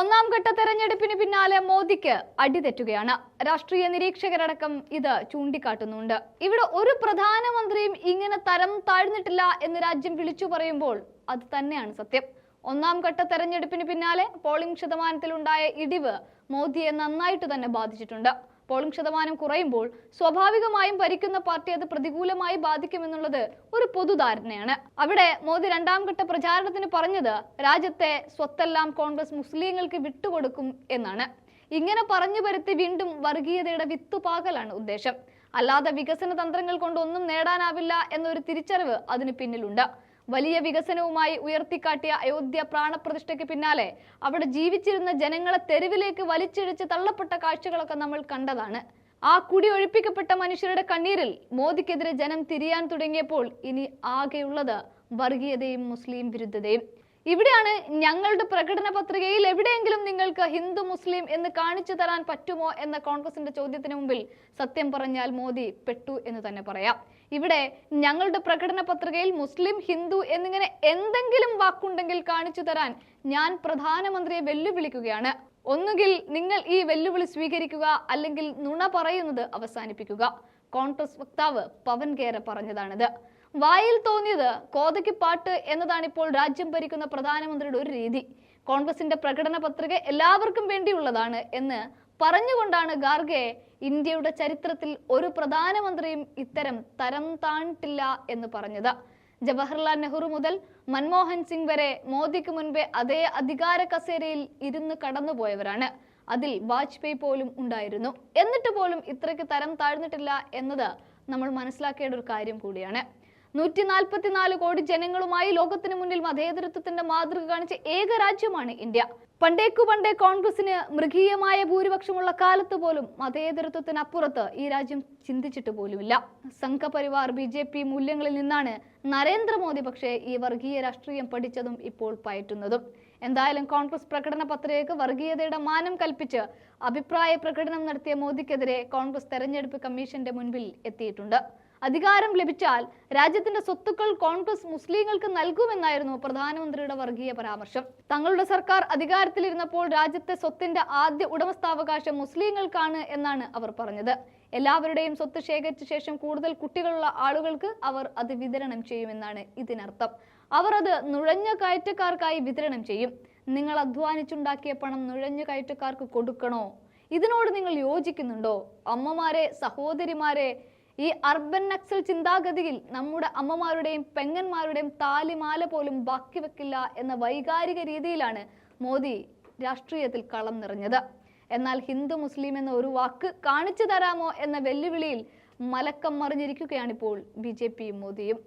ഒന്നാം ഘട്ട തെരഞ്ഞെടുപ്പിന് പിന്നാലെ മോദിക്ക് അടിതെറ്റുകയാണ്. രാഷ്ട്രീയ നിരീക്ഷകരടക്കം ഇത് ചൂണ്ടിക്കാട്ടുന്നുണ്ട്. ഇവിടെ ഒരു പ്രധാനമന്ത്രിയും ഇങ്ങനെ തരം താഴ്ന്നിട്ടില്ല എന്ന് രാജ്യം വിളിച്ചു പറയുമ്പോൾ അത് തന്നെയാണ് സത്യം. ഒന്നാം ഘട്ട തെരഞ്ഞെടുപ്പിന് പിന്നാലെ പോളിംഗ് ശതമാനത്തിലുണ്ടായ ഇടിവ് മോദിയെ നന്നായിട്ട് തന്നെ ബാധിച്ചിട്ടുണ്ട്. പോളിംഗ് ശതമാനം കുറയുമ്പോൾ സ്വാഭാവികമായും ഭരിക്കുന്ന പാർട്ടി അത് പ്രതികൂലമായി ബാധിക്കുമെന്നുള്ളത് ഒരു പൊതുധാരണയാണ്. അവിടെ മോദി രണ്ടാം ഘട്ട പ്രചാരണത്തിന് പറഞ്ഞത് രാജ്യത്തെ സ്വത്തെല്ലാം കോൺഗ്രസ് മുസ്ലിങ്ങൾക്ക് വിട്ടുകൊടുക്കും എന്നാണ്. ഇങ്ങനെ പറഞ്ഞു വരുത്തി വീണ്ടും വർഗീയതയുടെ വിത്തുപാകലാണ് ഉദ്ദേശം. അല്ലാതെ വികസന തന്ത്രങ്ങൾ കൊണ്ടൊന്നും നേടാനാവില്ല എന്നൊരു തിരിച്ചറിവ് അതിന് പിന്നിലുണ്ട്. വലിയ വികസനവുമായി ഉയർത്തിക്കാട്ടിയ അയോധ്യ പ്രാണപ്രതിഷ്ഠയ്ക്ക് പിന്നാലെ അവിടെ ജീവിച്ചിരുന്ന ജനങ്ങളെ തെരുവിലേക്ക് വലിച്ചിഴച്ച് തള്ളപ്പെട്ട കാഴ്ചകളൊക്കെ നമ്മൾ കണ്ടതാണ്. ആ കുടി ഒഴിപ്പിക്കപ്പെട്ട മനുഷ്യരുടെ കണ്ണീരിൽ മോദിക്കെതിരെ ജനം തിരിയാൻ തുടങ്ങിയപ്പോൾ ഇനി ആകെയുള്ളത് വർഗീയതയും മുസ്ലിം വിരുദ്ധതയും. ഇവിടെയാണ് ഞങ്ങളുടെ പ്രകടന പത്രികയിൽ എവിടെയെങ്കിലും നിങ്ങൾക്ക് ഹിന്ദു മുസ്ലിം എന്ന് കാണിച്ചു തരാൻ പറ്റുമോ എന്ന കോൺഗ്രസിന്റെ ചോദ്യത്തിന് മുമ്പിൽ സത്യം പറഞ്ഞാൽ മോദി പെട്ടു എന്ന് തന്നെ പറയാം. ഇവിടെ ഞങ്ങളുടെ പ്രകടന പത്രികയിൽ മുസ്ലിം ഹിന്ദു എന്നിങ്ങനെ എന്തെങ്കിലും വാക്കുണ്ടെങ്കിൽ കാണിച്ചു തരാൻ ഞാൻ പ്രധാനമന്ത്രിയെ വെല്ലുവിളിക്കുകയാണ്. ഒന്നുകിൽ നിങ്ങൾ ഈ വെല്ലുവിളി സ്വീകരിക്കുക അല്ലെങ്കിൽ നുണ പറയുന്നത് അവസാനിപ്പിക്കുക. കോൺഗ്രസ് വക്താവ് പവൻ കേര പറഞ്ഞതാണിത്. വായിൽ തോന്നിയത് കോതയ്ക്ക് പാട്ട് എന്നതാണ് ഇപ്പോൾ രാജ്യം ഭരിക്കുന്ന പ്രധാനമന്ത്രിയുടെ ഒരു രീതി. കോൺഗ്രസിന്റെ പ്രകടന പത്രിക എല്ലാവർക്കും വേണ്ടിയുള്ളതാണ് എന്ന് പറഞ്ഞുകൊണ്ടാണ് ഗാർഗെ ഇന്ത്യയുടെ ചരിത്രത്തിൽ ഒരു പ്രധാനമന്ത്രിയും ഇത്തരം തരം താണിട്ടില്ല എന്ന് പറഞ്ഞത്. ജവഹർലാൽ നെഹ്റു മുതൽ മൻമോഹൻ സിംഗ് വരെ മോദിക്ക് മുൻപേ അതേ അധികാര കസേരയിൽ ഇരുന്ന് കടന്നുപോയവരാണ്. അതിൽ വാജ്പേയി പോലും ഉണ്ടായിരുന്നു. എന്നിട്ട് പോലും ഇത്രയ്ക്ക് തരം താഴ്ന്നിട്ടില്ല എന്നത് നമ്മൾ മനസ്സിലാക്കേണ്ട ഒരു കാര്യം കൂടിയാണ്. നൂറ്റി നാൽപ്പത്തിനാല് കോടി ജനങ്ങളുമായി ലോകത്തിന് മുന്നിൽ മതേതരത്വത്തിന്റെ മാതൃക കാണിച്ച ഏക രാജ്യമാണ് ഇന്ത്യ. പണ്ടേക്കു പണ്ടേ കോൺഗ്രസിന് മൃഗീയമായ ഭൂരിപക്ഷമുള്ള കാലത്ത് പോലും മതേതരത്വത്തിനപ്പുറത്ത് ഈ രാജ്യം ചിന്തിച്ചിട്ട് പോലുമില്ല. സംഘപരിവാർ ബി ജെ പി മൂല്യങ്ങളിൽ നിന്നാണ് നരേന്ദ്രമോദി പക്ഷേ ഈ വർഗീയ രാഷ്ട്രീയം പഠിച്ചതും ഇപ്പോൾ പയറ്റുന്നതും. എന്തായാലും കോൺഗ്രസ് പ്രകടന പത്രികയ്ക്ക് വർഗീയതയുടെ മാനം കൽപ്പിച്ച് അഭിപ്രായ പ്രകടനം നടത്തിയ മോദിക്കെതിരെ കോൺഗ്രസ് തെരഞ്ഞെടുപ്പ് കമ്മീഷന്റെ മുൻപിൽ എത്തിയിട്ടുണ്ട്. അധികാരം ലഭിച്ചാൽ രാജ്യത്തിന്റെ സ്വത്തുക്കൾ കോൺഗ്രസ് മുസ്ലിങ്ങൾക്ക് നൽകുമെന്നായിരുന്നു പ്രധാനമന്ത്രിയുടെ വർഗീയ പരാമർശം. തങ്ങളുടെ സർക്കാർ അധികാരത്തിലിരുന്നപ്പോൾ രാജ്യത്തെ സ്വത്തിന്റെ ആദ്യ ഉടമസ്ഥാവകാശം മുസ്ലിങ്ങൾക്കാണ് എന്നാണ് അവർ പറഞ്ഞത്. എല്ലാവരുടെയും സ്വത്ത് ശേഖരിച്ച ശേഷം കൂടുതൽ കുട്ടികളുള്ള ആളുകൾക്ക് അവർ അത് വിതരണം ചെയ്യുമെന്നാണ് ഇതിനർത്ഥം. അവർ അത് നുഴഞ്ഞ കയറ്റക്കാർക്കായി വിതരണം ചെയ്യും. നിങ്ങൾ അധ്വാനിച്ചുണ്ടാക്കിയ പണം നുഴഞ്ഞ കയറ്റക്കാർക്ക് കൊടുക്കണോ? ഇതിനോട് നിങ്ങൾ യോജിക്കുന്നുണ്ടോ? അമ്മമാരെ സഹോദരിമാരെ ഈ അർബൻ നക്സൽ ചിന്താഗതിയിൽ നമ്മുടെ അമ്മമാരുടെയും പെങ്ങന്മാരുടെയും താലിമാല പോലും ബാക്കി വെക്കില്ല എന്ന വൈകാരിക രീതിയിലാണ് മോദി രാഷ്ട്രീയത്തിൽ കളം നിറഞ്ഞത്. എന്നാൽ ഹിന്ദു മുസ്ലിം എന്ന ഒരു വാക്ക് കാണിച്ചു തരാമോ എന്ന വെല്ലുവിളിയിൽ മലക്കം മറിഞ്ഞിരിക്കുകയാണിപ്പോൾ ബി ജെ പിയും മോദിയും.